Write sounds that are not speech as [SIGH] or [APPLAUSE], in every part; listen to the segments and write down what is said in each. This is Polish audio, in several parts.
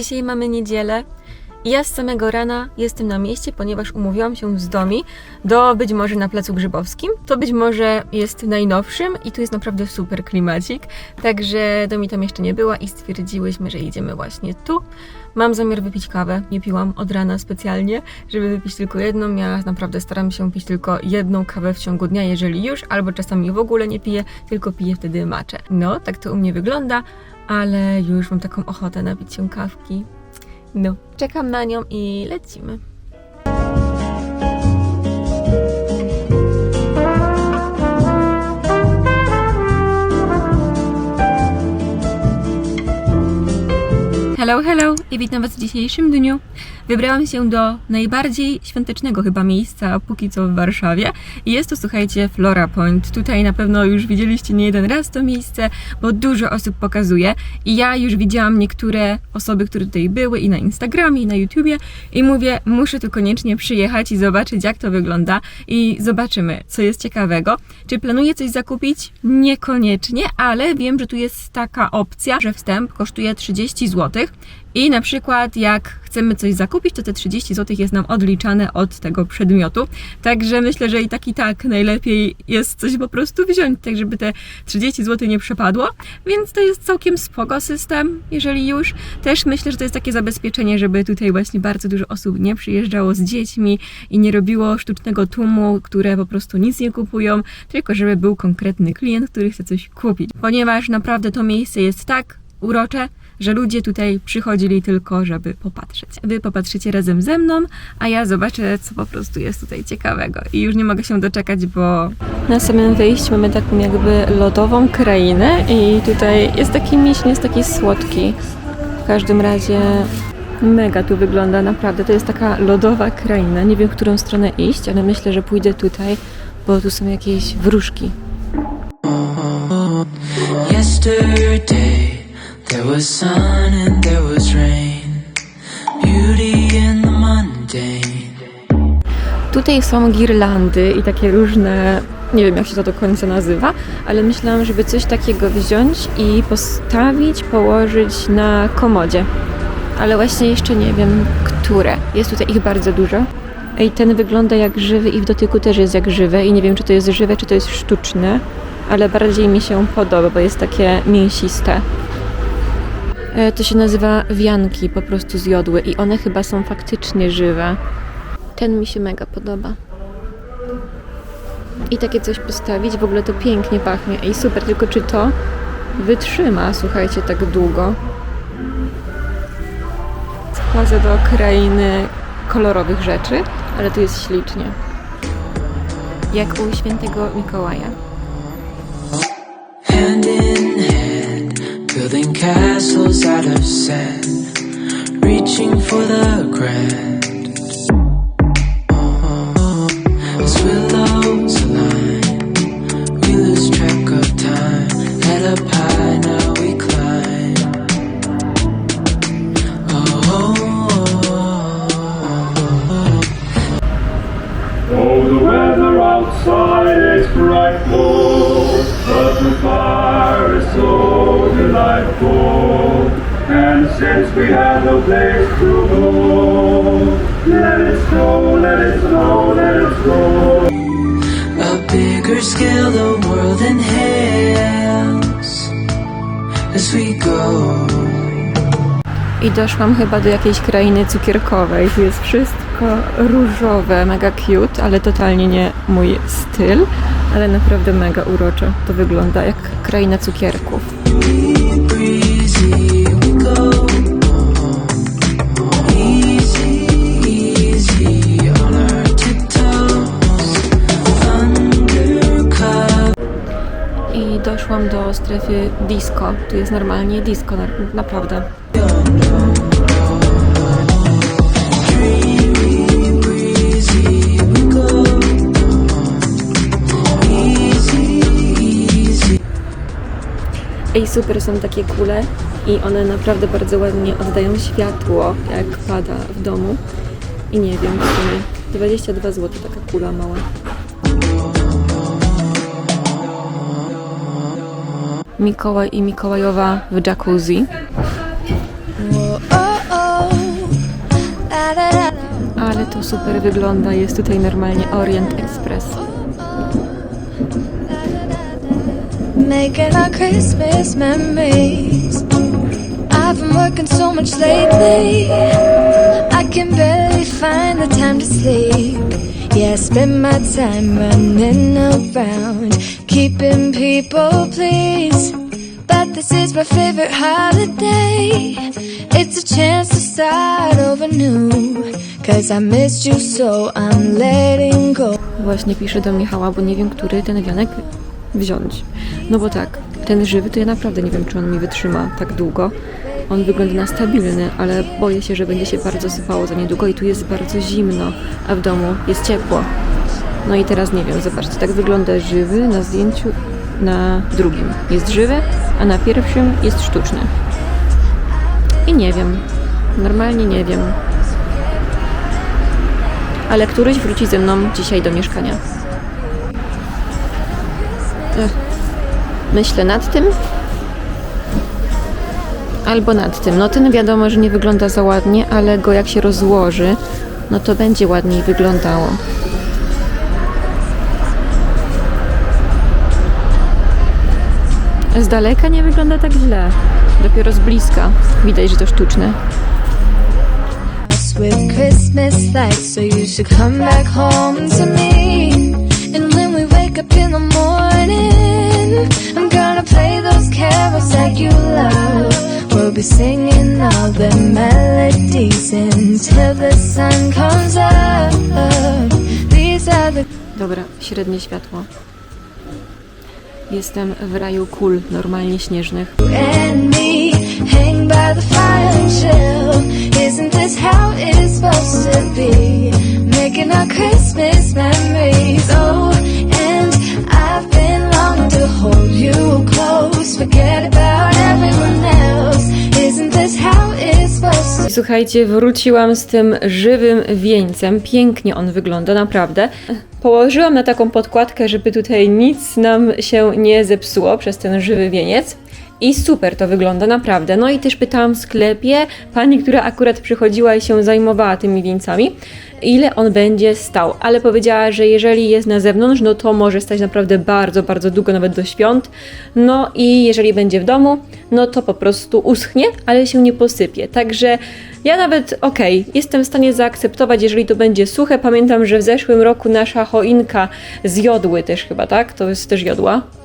Dzisiaj mamy niedzielę. Ja z samego rana jestem na mieście, ponieważ umówiłam się z Domi do być może na Placu Grzybowskim. To być może jest najnowszym i tu jest naprawdę super klimacik. Także Domi tam jeszcze nie była i stwierdziłyśmy, że idziemy właśnie tu. Mam zamiar wypić kawę. Nie piłam od rana specjalnie, żeby wypić tylko jedną. Ja naprawdę staram się pić tylko jedną kawę w ciągu dnia, jeżeli już, albo czasami w ogóle nie piję, tylko piję wtedy maczę. No, tak to u mnie wygląda, ale już mam taką ochotę napić się kawki. No, czekam na nią i lecimy. Hello, hello i witam Was w dzisiejszym dniu. Wybrałam się do najbardziej świątecznego chyba miejsca póki co w Warszawie. I jest to, słuchajcie, Flora Point. Tutaj na pewno już widzieliście nie jeden raz to miejsce, bo dużo osób pokazuje. I ja już widziałam niektóre osoby, które tutaj były i na Instagramie, i na YouTubie. I mówię, muszę tu koniecznie przyjechać i zobaczyć, jak to wygląda. I zobaczymy, co jest ciekawego. Czy planuję coś zakupić? Niekoniecznie, ale wiem, że tu jest taka opcja, że wstęp kosztuje 30 zł. I na przykład jak chcemy coś zakupić, to te 30 zł jest nam odliczane od tego przedmiotu. Także myślę, że i tak i tak najlepiej jest coś po prostu wziąć, tak żeby te 30 zł nie przepadło. Więc to jest całkiem spoko system, jeżeli już. Też myślę, że to jest takie zabezpieczenie, żeby tutaj właśnie bardzo dużo osób nie przyjeżdżało z dziećmi i nie robiło sztucznego tłumu, które po prostu nic nie kupują, tylko żeby był konkretny klient, który chce coś kupić. Ponieważ naprawdę to miejsce jest tak urocze, że ludzie tutaj przychodzili tylko, żeby popatrzeć. Wy popatrzycie razem ze mną, a ja zobaczę, co po prostu jest tutaj ciekawego. I już nie mogę się doczekać, bo na samym wyjściu mamy taką jakby lodową krainę i tutaj jest taki miś, nie jest taki słodki. W każdym razie mega tu wygląda, naprawdę. To jest taka lodowa kraina. Nie wiem, w którą stronę iść, ale myślę, że pójdę tutaj, bo tu są jakieś wróżki. Yesterday there was sun and there was rain, beauty in the mundane. Tutaj są girlandy i takie różne, nie wiem jak się to do końca nazywa, ale myślałam, żeby coś takiego wziąć i postawić, położyć na komodzie. Ale właśnie jeszcze nie wiem, które. Jest tutaj ich bardzo dużo. Ej, ten wygląda jak żywy i w dotyku też jest jak żywe i nie wiem, czy to jest żywe, czy to jest sztuczne, ale bardziej mi się podoba, bo jest takie mięsiste. E, To się nazywa wianki, po prostu z jodły i one chyba są faktycznie żywe. Ten mi się mega podoba. I takie coś postawić, w ogóle to pięknie pachnie. Ej, super, tylko czy to wytrzyma, słuchajcie, tak długo? Wchodzę do krainy kolorowych rzeczy, ale tu jest ślicznie. Jak u świętego Mikołaja. Castles out of sand, reaching for the grand. I doszłam chyba do jakiejś krainy cukierkowej. Tu jest wszystko różowe, mega cute, ale totalnie nie mój styl. Ale naprawdę mega urocze. To wygląda jak kraina cukierków. Do strefy disco. Tu jest normalnie disco, na- naprawdę. Ej, super są takie kule i one naprawdę bardzo ładnie oddają światło, jak pada w domu. I nie wiem, w sumie 22 zł taka kula mała. Mikołaj i Mikołajowa w jacuzzi. Ale to super wygląda, jest tutaj normalnie Orient Express. Making our Christmas memories. I've been working so much lately. I can barely find the time to sleep. Yeah, I spend my time running around keeping people. But this is my favorite holiday. It's a chance to start over new. Cause I missed you, so I'm letting go. Właśnie piszę do Michała, bo nie wiem, który ten wianek wziąć. No bo tak, ten żywy to ja naprawdę nie wiem, czy on mi wytrzyma tak długo. On wygląda na stabilny, ale boję się, że będzie się bardzo sypało za niedługo i tu jest bardzo zimno, a w domu jest ciepło. No i teraz nie wiem, zobaczcie, tak wygląda żywy na zdjęciu na drugim. Jest żywy, a na pierwszym jest sztuczny. I nie wiem, normalnie nie wiem. Ale któryś wróci ze mną dzisiaj do mieszkania. Ech. Myślę nad tym. Albo nad tym. No ten wiadomo, że nie wygląda za ładnie, ale go jak się rozłoży, no to będzie ładniej wyglądało. Z daleka nie wygląda tak źle. Dopiero z bliska widać, że to sztuczne. with Christmas lights, so you should come back home to me. And when we wake up in the morning, I'm gonna play those carols that you love. We'll be singing all the melodies until the sun comes up. These are the Dobra, średnie światło. Jestem w raju kul, normalnie śnieżnych. Oh. Forget about everyone else. Słuchajcie, wróciłam z tym żywym wieńcem. Pięknie on wygląda, naprawdę. Położyłam na taką podkładkę, żeby tutaj nic nam się nie zepsuło przez ten żywy wieniec. I super to wygląda, naprawdę. No i też pytałam w sklepie pani, która akurat przychodziła i się zajmowała tymi wieńcami, ile on będzie stał. Ale powiedziała, że jeżeli jest na zewnątrz, no to może stać naprawdę bardzo, bardzo długo, nawet do świąt. No i jeżeli będzie w domu, no to po prostu uschnie, ale się nie posypie. Także ja nawet, okej, jestem w stanie zaakceptować, jeżeli to będzie suche. Pamiętam, że w zeszłym roku nasza choinka z jodły też chyba, tak? To jest też jodła.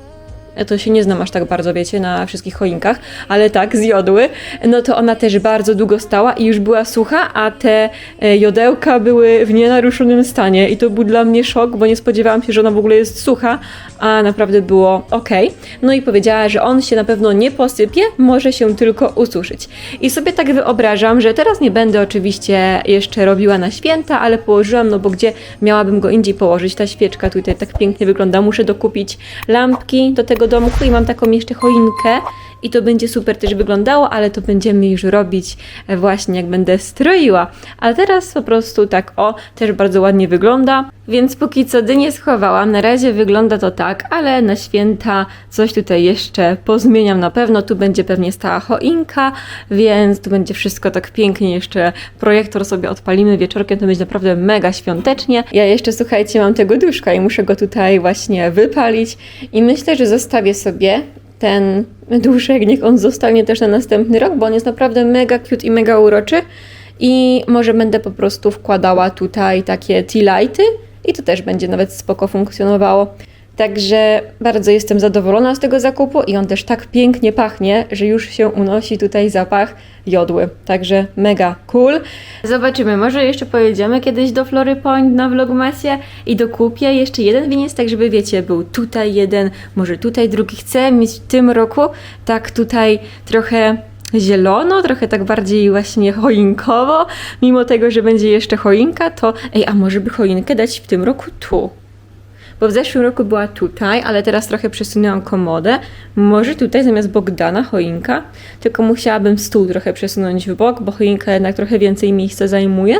Ja to się nie znam aż tak bardzo, wiecie, na wszystkich choinkach, ale tak, z jodły, no to ona też bardzo długo stała i już była sucha, a te e, jodełka były w nienaruszonym stanie i to był dla mnie szok, bo nie spodziewałam się, że ona w ogóle jest sucha, a naprawdę było ok. No i powiedziała, że on się na pewno nie posypie, może się tylko ususzyć. I sobie tak wyobrażam, że teraz nie będę oczywiście jeszcze robiła na święta, ale położyłam, no bo gdzie miałabym go indziej położyć? Ta świeczka tutaj tak pięknie wygląda. Muszę dokupić lampki do tego domku i mam taką jeszcze choinkę i to będzie super też wyglądało, ale to będziemy już robić e, właśnie jak będę stroiła. A teraz po prostu tak o, też bardzo ładnie wygląda, więc póki co dynię schowałam. Na razie wygląda to tak, ale na święta coś tutaj jeszcze pozmieniam na pewno. Tu będzie pewnie stała choinka, więc tu będzie wszystko tak pięknie. Jeszcze projektor sobie odpalimy wieczorkiem, to będzie naprawdę mega świątecznie. Ja jeszcze, słuchajcie, mam tego duszka i muszę go tutaj właśnie wypalić i myślę, że zostawię sobie ten duszek, niech on zostanie też na następny rok, bo on jest naprawdę mega cute i mega uroczy. I może będę po prostu wkładała tutaj takie tea lighty i to też będzie nawet spoko funkcjonowało. Także bardzo jestem zadowolona z tego zakupu i on też tak pięknie pachnie, że już się unosi tutaj zapach jodły. Także mega cool. Zobaczymy, może jeszcze pojedziemy kiedyś do Flory Point na Vlogmasie i dokupię jeszcze jeden winiec, tak żeby wiecie, był tutaj jeden, może tutaj drugi. Chcę mieć w tym roku tak tutaj trochę zielono, trochę tak bardziej właśnie choinkowo, mimo tego, że będzie jeszcze choinka, to ej, a może by choinkę dać w tym roku tu? Bo w zeszłym roku była tutaj, ale teraz trochę przesunęłam komodę. Może tutaj zamiast Bogdana choinka, tylko musiałabym stół trochę przesunąć w bok, bo choinka jednak trochę więcej miejsca zajmuje,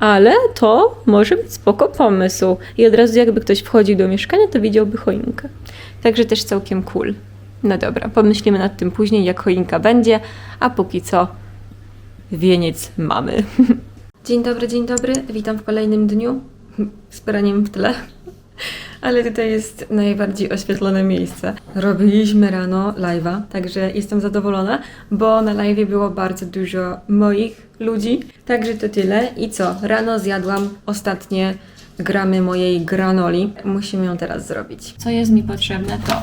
ale to może być spoko pomysł. I od razu jakby ktoś wchodził do mieszkania, to widziałby choinkę. Także też całkiem cool. No dobra, pomyślimy nad tym później, jak choinka będzie, a póki co wieniec mamy. [LAUGHS] Dzień dobry, dzień dobry. Witam w kolejnym dniu [LAUGHS] z w tle. Ale tutaj jest najbardziej oświetlone miejsce. Robiliśmy rano live'a, także jestem zadowolona, bo na live'ie było bardzo dużo moich ludzi. Także to tyle. I co? Rano zjadłam ostatnie gramy mojej granoli. Musimy ją teraz zrobić. Co jest mi potrzebne to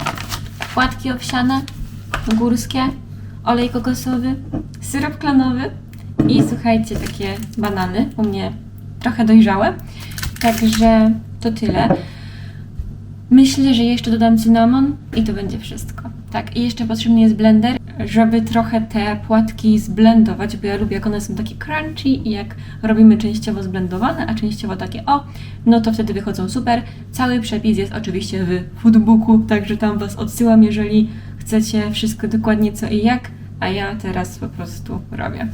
płatki owsiane, górskie, olej kokosowy, syrop klonowy i słuchajcie, takie banany, u mnie trochę dojrzałe. Także to tyle. Myślę, że jeszcze dodam cynamon i to będzie wszystko. Tak, i jeszcze potrzebny jest blender, żeby trochę te płatki zblendować, bo ja lubię jak one są takie crunchy i jak robimy częściowo zblendowane, a częściowo takie o, no to wtedy wychodzą super. Cały przepis jest oczywiście w foodbooku, także tam Was odsyłam, jeżeli chcecie wszystko dokładnie co i jak, a ja teraz po prostu robię.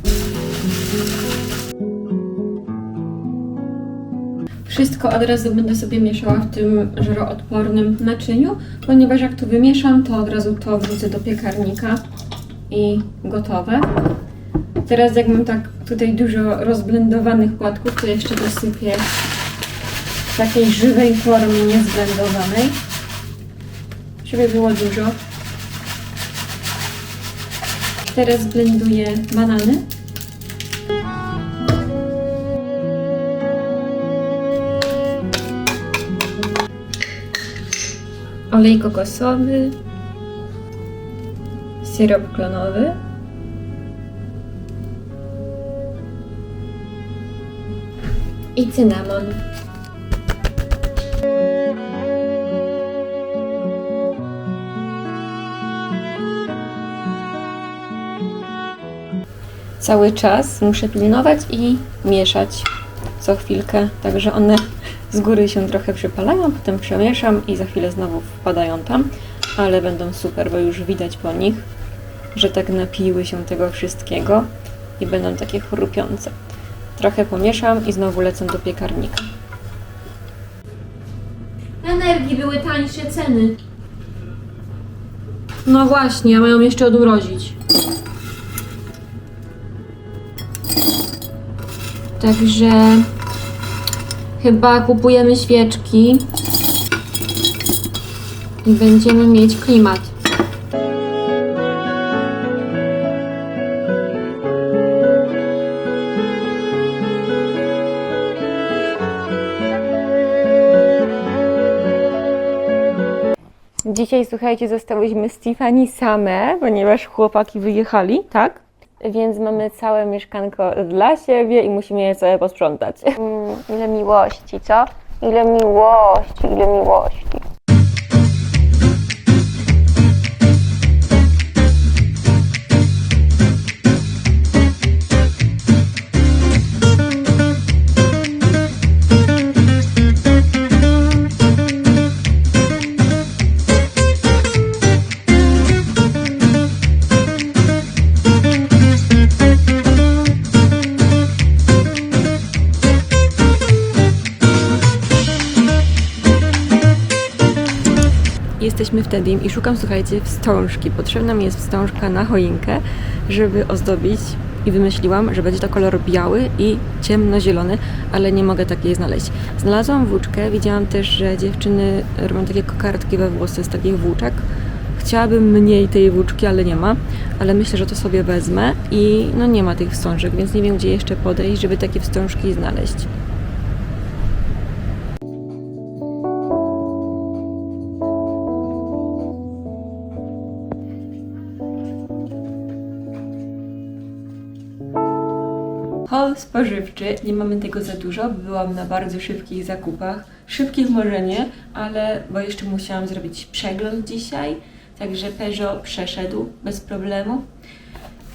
Wszystko od razu będę sobie mieszała w tym żaroodpornym naczyniu, ponieważ jak to wymieszam, to od razu to wrzucę do piekarnika i gotowe. Teraz jak mam tak tutaj dużo rozblendowanych płatków, to jeszcze dosypię takiej żywej formie, niezblendowanej, żeby było dużo. Teraz blenduję banany. Olej kokosowy, syrop klonowy, i cynamon. Cały czas muszę pilnować i mieszać co chwilkę, także one z góry się trochę przypalają, potem przemieszam i za chwilę znowu wpadają tam, ale będą super, bo już widać po nich, że tak napiły się tego wszystkiego i będą takie chrupiące. Trochę pomieszam i znowu lecę do piekarnika. Energii były tańsze ceny. No właśnie, a mają jeszcze odmrozić. Także chyba kupujemy świeczki i będziemy mieć klimat. Dzisiaj, słuchajcie, zostałyśmy z Tiffany same, ponieważ chłopaki wyjechali, tak? Więc mamy całe mieszkanko dla siebie i musimy je sobie posprzątać. Mm, ile miłości, co? Ile miłości, ile miłości. Jesteśmy w Tedim i szukam, słuchajcie, wstążki. Potrzebna mi jest wstążka na choinkę, żeby ozdobić i wymyśliłam, że będzie to kolor biały i ciemnozielony, ale nie mogę takiej znaleźć. Znalazłam włóczkę, widziałam też, że dziewczyny robią takie kokardki we włosy z takich włóczek. Chciałabym mniej tej włóczki, ale nie ma, ale myślę, że to sobie wezmę i no nie ma tych wstążek, więc nie wiem, gdzie jeszcze podejść, żeby takie wstążki znaleźć. Spożywczy, nie mamy tego za dużo, byłam na bardzo szybkich zakupach. Szybkich może nie, ale bo jeszcze musiałam zrobić przegląd dzisiaj, także Peugeot przeszedł bez problemu.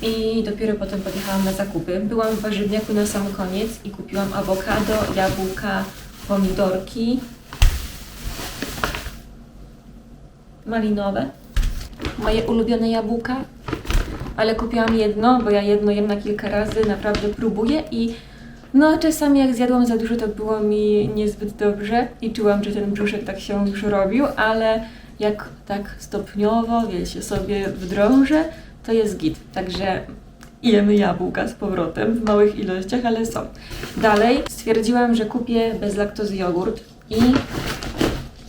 I dopiero potem podjechałam na zakupy. Byłam w warzywniaku na sam koniec i kupiłam awokado, jabłka, pomidorki, malinowe, moje ulubione jabłka, ale kupiłam jedno, bo ja jedno jem na kilka razy, naprawdę próbuję i no czasami jak zjadłam za dużo, to było mi niezbyt dobrze i czułam, że ten brzuszek tak się już robił, ale jak tak stopniowo, wiecie, sobie wdrążę, to jest git. Także jemy jabłka z powrotem w małych ilościach, ale są. Dalej stwierdziłam, że kupię bez laktozy jogurt i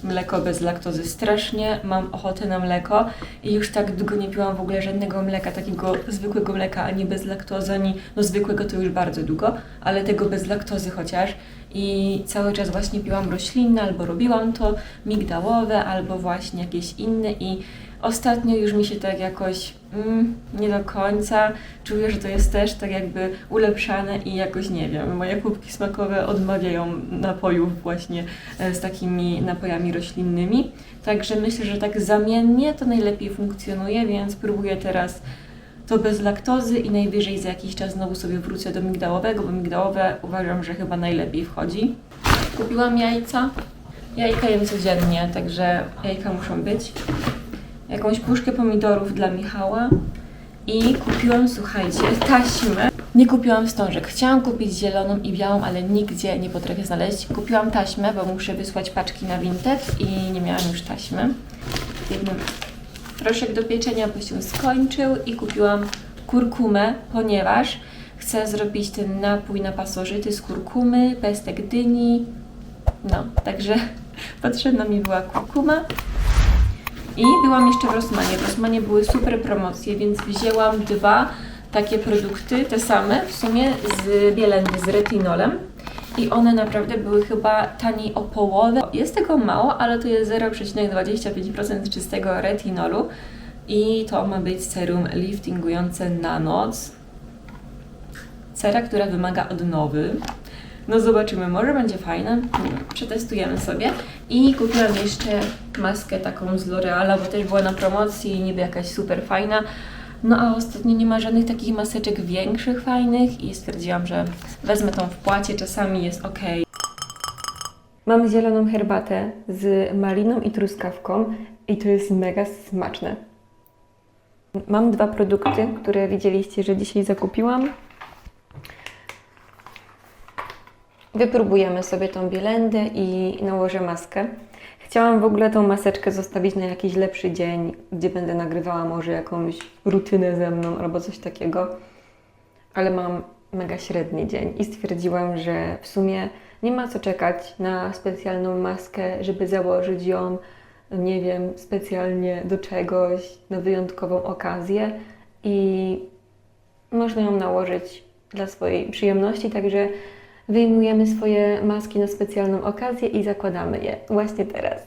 mleko bez laktozy. Strasznie mam ochotę na mleko i już tak długo nie piłam w ogóle żadnego mleka, takiego zwykłego mleka, ani bez laktozy, ani no zwykłego to już bardzo długo, ale tego bez laktozy chociaż. I cały czas właśnie piłam roślinne, albo robiłam to migdałowe, albo właśnie jakieś inne i ostatnio już mi się tak jakoś mm, nie do końca czuję, że to jest też tak jakby ulepszane i jakoś nie wiem, moje kubki smakowe odmawiają napojów właśnie e, z takimi napojami roślinnymi. Także myślę, że tak zamiennie to najlepiej funkcjonuje, więc próbuję teraz to bez laktozy i najwyżej za jakiś czas znowu sobie wrócę do migdałowego, bo migdałowe uważam, że chyba najlepiej wchodzi. Kupiłam jajca. Jajka jem codziennie, także jajka muszą być. Jakąś puszkę pomidorów dla Michała. I kupiłam, słuchajcie, taśmę. Nie kupiłam wstążek. Chciałam kupić zieloną i białą, ale nigdzie nie potrafię znaleźć. Kupiłam taśmę, bo muszę wysłać paczki na Vinted i nie miałam już taśmy. Proszek do pieczenia, bo się skończył i kupiłam kurkumę, ponieważ chcę zrobić ten napój na pasożyty z kurkumy, pestek dyni. No, także [LAUGHS] potrzebna mi była kurkuma. I byłam jeszcze w Rosmanie. W Rosmanie były super promocje, więc wzięłam dwa takie produkty, te same w sumie z bielendy, z retinolem. I one naprawdę były chyba taniej o połowę. Jest tego mało, ale to jest 0,25% czystego retinolu. I to ma być serum liftingujące na noc. Cera, która wymaga odnowy. No zobaczymy, może będzie fajne. Przetestujemy sobie. I kupiłam jeszcze maskę taką z L'Oreala, bo też była na promocji niby jakaś super fajna. No a ostatnio nie ma żadnych takich maseczek większych, fajnych i stwierdziłam, że wezmę tą w płacie, czasami jest ok. Mam zieloną herbatę z maliną i truskawką i to jest mega smaczne. Mam dwa produkty, które widzieliście, że dzisiaj zakupiłam. Wypróbujemy sobie tą bielendę i nałożę maskę. Chciałam w ogóle tą maseczkę zostawić na jakiś lepszy dzień, gdzie będę nagrywała może jakąś rutynę ze mną albo coś takiego, ale mam mega średni dzień i stwierdziłam, że w sumie nie ma co czekać na specjalną maskę, żeby założyć ją, nie wiem, specjalnie do czegoś, na wyjątkową okazję i można ją nałożyć dla swojej przyjemności, także wyjmujemy swoje maski na specjalną okazję i zakładamy je właśnie teraz.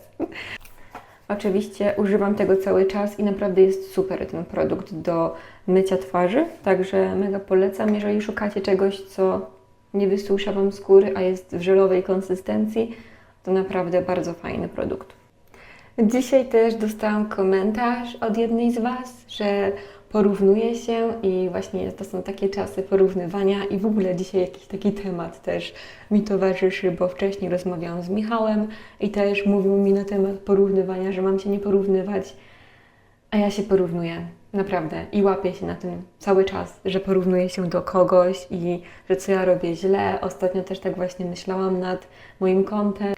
Oczywiście używam tego cały czas i naprawdę jest super ten produkt do mycia twarzy, także mega polecam, jeżeli szukacie czegoś, co nie wysusza Wam skóry, a jest w żelowej konsystencji, to naprawdę bardzo fajny produkt. Dzisiaj też dostałam komentarz od jednej z Was, że porównuje się i właśnie to są takie czasy porównywania i w ogóle dzisiaj jakiś taki temat też mi towarzyszy, bo wcześniej rozmawiałam z Michałem i też mówił mi na temat porównywania, że mam się nie porównywać, a ja się porównuję, naprawdę i łapię się na tym cały czas, że porównuję się do kogoś i że co ja robię źle. Ostatnio też tak właśnie myślałam nad moim kątem.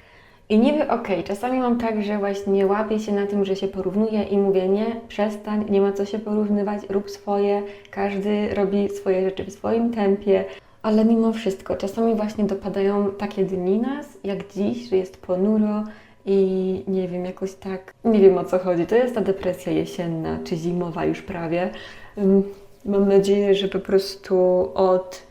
I niby okej, czasami mam tak, że właśnie łapię się na tym, że się porównuję i mówię nie, przestań, nie ma co się porównywać, rób swoje, każdy robi swoje rzeczy w swoim tempie. Ale mimo wszystko, czasami właśnie dopadają takie dni nas, jak dziś, że jest ponuro i nie wiem, jakoś tak, nie wiem o co chodzi. To jest ta depresja jesienna czy zimowa już prawie. Mam nadzieję, że po prostu od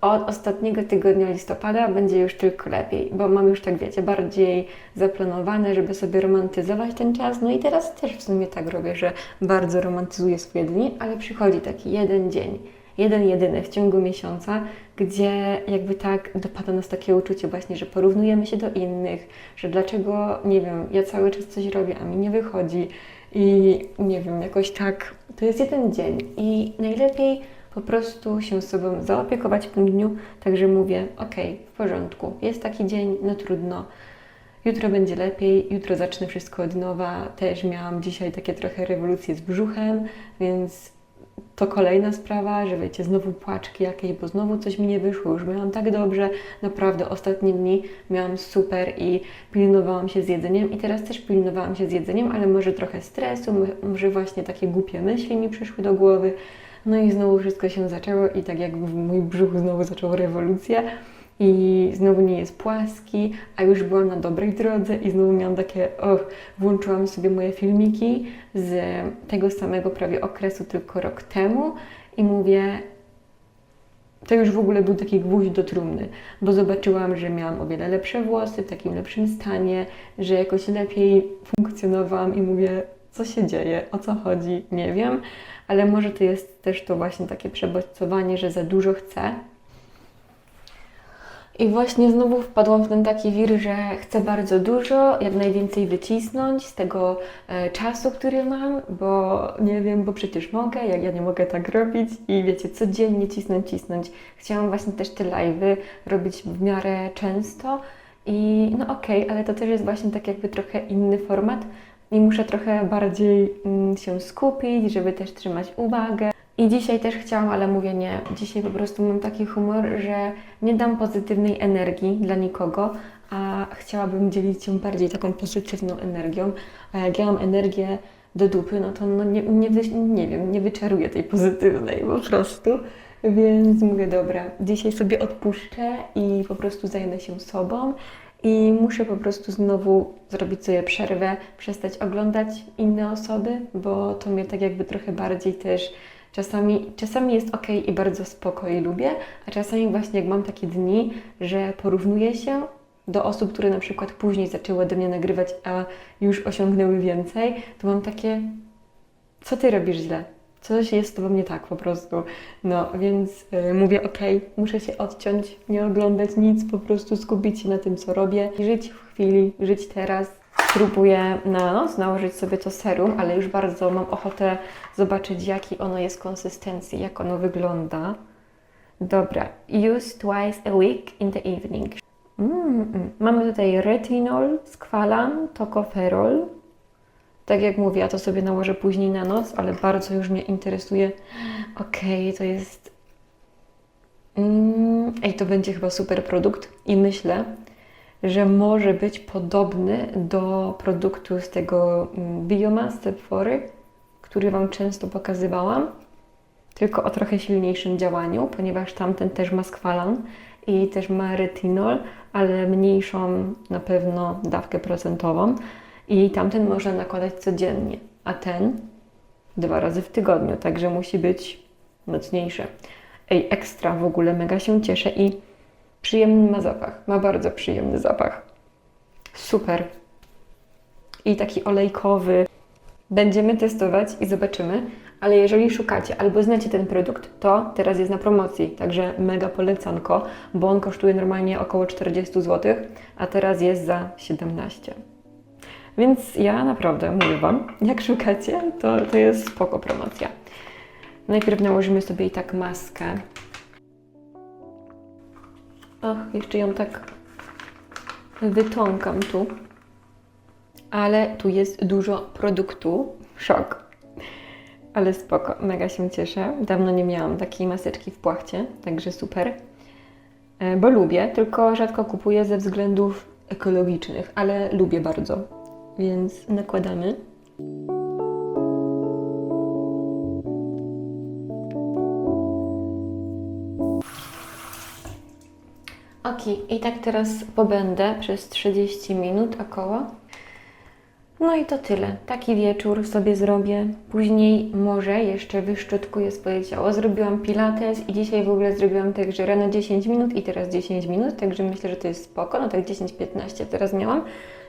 od ostatniego tygodnia listopada będzie już tylko lepiej, bo mam już tak, wiecie, bardziej zaplanowane, żeby sobie romantyzować ten czas. No i teraz też w sumie tak robię, że bardzo romantyzuję swoje dni, ale przychodzi taki jeden dzień, jeden jedyny w ciągu miesiąca, gdzie jakby tak dopada nas takie uczucie właśnie, że porównujemy się do innych, że dlaczego, nie wiem, ja cały czas coś robię, a mi nie wychodzi i nie wiem, jakoś tak, to jest jeden dzień i najlepiej po prostu się sobą zaopiekować w tym dniu, także mówię, okej, w porządku, jest taki dzień, no trudno, jutro będzie lepiej, jutro zacznę wszystko od nowa, też miałam dzisiaj takie trochę rewolucje z brzuchem, więc to kolejna sprawa, że wiecie, znowu płaczki jakieś, bo znowu coś mi nie wyszło, już miałam tak dobrze, naprawdę ostatnie dni miałam super i pilnowałam się z jedzeniem i teraz też pilnowałam się z jedzeniem, ale może trochę stresu, mo- może właśnie takie głupie myśli mi przyszły do głowy, No i znowu wszystko się zaczęło i tak jak w mój brzuch znowu zaczął rewolucję i znowu nie jest płaski, a już byłam na dobrej drodze i znowu miałam takie, och, włączyłam sobie moje filmiki z tego samego prawie okresu, tylko rok temu i mówię, to już w ogóle był taki gwóźdź do trumny, bo zobaczyłam, że miałam o wiele lepsze włosy, w takim lepszym stanie, że jakoś lepiej funkcjonowałam i mówię, co się dzieje, o co chodzi, nie wiem, ale może to jest też to właśnie takie przebodźcowanie, że za dużo chcę. I właśnie znowu wpadłam w ten taki wir, że chcę bardzo dużo, jak najwięcej wycisnąć z tego e, czasu, który mam, bo nie wiem, bo przecież mogę, jak ja nie mogę tak robić i wiecie, codziennie cisnąć, cisnąć. Chciałam właśnie też te live'y robić w miarę często i no okej, ale to też jest właśnie tak jakby trochę inny format i muszę trochę bardziej mm, się skupić, żeby też trzymać uwagę. I dzisiaj też chciałam, ale mówię nie. Dzisiaj po prostu mam taki humor, że nie dam pozytywnej energii dla nikogo, a chciałabym dzielić się bardziej taką pozytywną energią. A jak ja mam energię do dupy, no to no nie, nie, nie wiem, nie wyczaruję tej pozytywnej po prostu. Więc mówię, dobra, dzisiaj sobie odpuszczę i po prostu zajmę się sobą. I muszę po prostu znowu zrobić sobie przerwę, przestać oglądać inne osoby, bo to mnie tak jakby trochę bardziej też czasami, czasami jest ok i bardzo spoko i lubię, a czasami właśnie jak mam takie dni, że porównuję się do osób, które na przykład później zaczęły ode mnie nagrywać, a już osiągnęły więcej, to mam takie, co ty robisz źle? Coś jest z tobą nie tak po prostu. No, więc y, mówię, okej, muszę się odciąć, nie oglądać nic, po prostu skupić się na tym, co robię. Żyć w chwili, żyć teraz. Spróbuję na noc nałożyć sobie to serum, ale już bardzo mam ochotę zobaczyć, jaki ono jest konsystencji, jak ono wygląda. Dobra, use twice a week in the evening. Mm, mm. Mamy tutaj retinol, skwalan, tocoferol. Tak jak mówię, ja to sobie nałożę później na noc, ale bardzo już mnie interesuje. Okej, to jest. Mm, ej, to będzie chyba super produkt i myślę, że może być podobny do produktu z tego mm, Bioma Step 4, który Wam często pokazywałam, tylko o trochę silniejszym działaniu, ponieważ tamten też ma skwalan i też ma retinol, ale mniejszą na pewno dawkę procentową. I tamten można nakładać codziennie, a ten dwa razy w tygodniu, także musi być mocniejszy. Ej, ekstra w ogóle, mega się cieszę i przyjemny ma zapach, ma bardzo przyjemny zapach. Super. I taki olejkowy. Będziemy testować i zobaczymy, ale jeżeli szukacie albo znacie ten produkt, to teraz jest na promocji, także mega polecanko, bo on kosztuje normalnie około 40 zł, a teraz jest za 17. Więc ja naprawdę mówię Wam, jak szukacie, to, to jest spoko promocja. Najpierw nałożymy sobie i tak maskę. Och, jeszcze ją tak wytąkam tu. Ale tu jest dużo produktu. Szok. Ale spoko, mega się cieszę. Dawno nie miałam takiej maseczki w płachcie, także super. E, Bo lubię, tylko rzadko kupuję ze względów ekologicznych, ale lubię bardzo. Więc nakładamy. Ok, i tak teraz pobędę przez 30 minut około. No i to tyle. Taki wieczór sobie zrobię. Później może jeszcze wyszczotkuję swoje ciało. Zrobiłam pilates i dzisiaj w ogóle zrobiłam tak, że rano 10 minut i teraz 10 minut, także myślę, że to jest spoko. No tak 10-15 teraz miałam,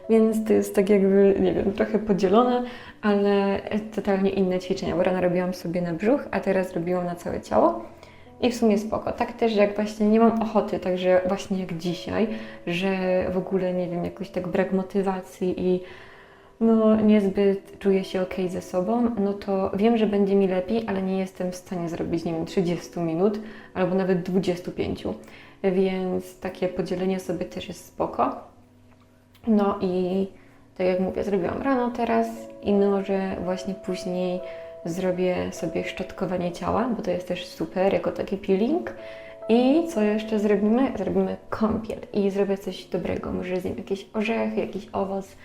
więc to jest tak jakby, nie wiem, trochę podzielone, ale totalnie inne ćwiczenia, bo rano robiłam sobie na brzuch, a teraz robiłam na całe ciało. I w sumie spoko. Tak też jak właśnie nie mam ochoty, także właśnie jak dzisiaj, że w ogóle nie wiem, jakoś tak brak motywacji i no niezbyt czuję się ok ze sobą, no to wiem, że będzie mi lepiej, ale nie jestem w stanie zrobić, nie wiem, 30 minut albo nawet 25. Więc takie podzielenie sobie też jest spoko. No i tak jak mówię, zrobiłam rano teraz i może właśnie później zrobię sobie szczotkowanie ciała, bo to jest też super, jako taki peeling. I co jeszcze zrobimy? Zrobimy kąpiel i zrobię coś dobrego. Może zjem jakieś orzechy, jakiś owoc,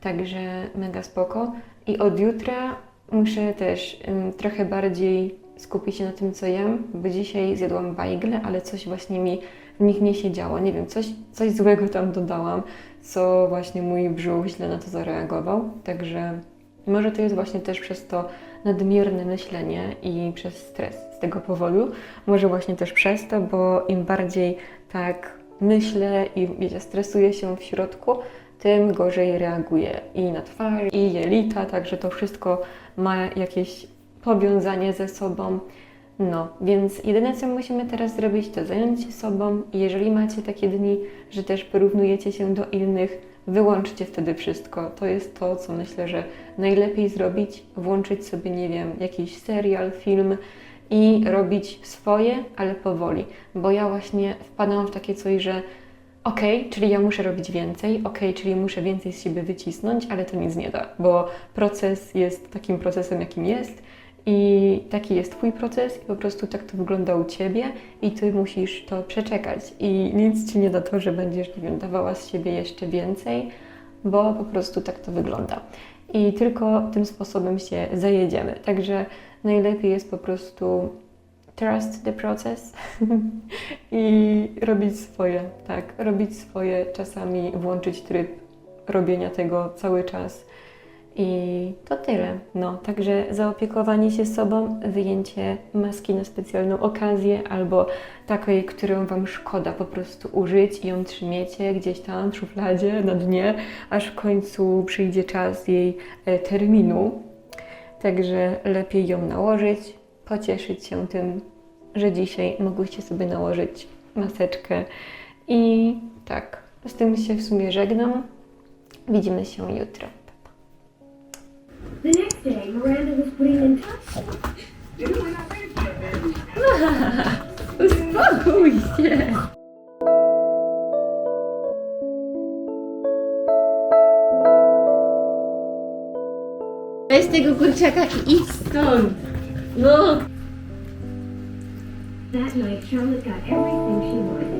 także mega spoko. I od jutra muszę też ym, trochę bardziej skupić się na tym, co jem, bo dzisiaj zjadłam bajgle, ale coś właśnie mi w nich nie siedziało. Nie wiem, coś, coś złego tam dodałam, co właśnie mój brzuch źle na to zareagował. Także może to jest właśnie też przez to nadmierne myślenie i przez stres z tego powodu. Może właśnie też przez to, bo im bardziej tak myślę i wiecie, stresuję się w środku, tym gorzej reaguję i na twarz, i jelita, także to wszystko ma jakieś powiązanie ze sobą. No, więc jedyne co musimy teraz zrobić, to zająć się sobą. I jeżeli macie takie dni, że też porównujecie się do innych, wyłączcie wtedy wszystko. To jest to, co myślę, że najlepiej zrobić. Włączyć sobie, nie wiem, jakiś serial, film i robić swoje, ale powoli. Bo ja właśnie wpadłam w takie coś, że okej, czyli ja muszę robić więcej, okej, czyli muszę więcej z siebie wycisnąć, ale to nic nie da, bo proces jest takim procesem, jakim jest i taki jest Twój proces i po prostu tak to wygląda u Ciebie i Ty musisz to przeczekać i nic Ci nie da to, że będziesz, nie wiem, dawała z siebie jeszcze więcej, bo po prostu tak to wygląda. I tylko tym sposobem się zajedziemy. Także najlepiej jest po prostu trust the process [LAUGHS] i robić swoje, tak, robić swoje, czasami włączyć tryb robienia tego cały czas. I to tyle. No, także zaopiekowanie się sobą, wyjęcie maski na specjalną okazję albo takiej, którą Wam szkoda po prostu użyć i ją trzymiecie gdzieś tam w szufladzie na dnie, aż w końcu przyjdzie czas jej e, terminu. Także lepiej ją nałożyć, pocieszyć się tym, że dzisiaj mogłyście sobie nałożyć maseczkę. I tak, z tym się w sumie żegnam. Widzimy się jutro. The next day, Miranda was putting in Uspokój się! Weź tego kurczaka i idź stąd. No. that night. Charlotte got everything she wanted.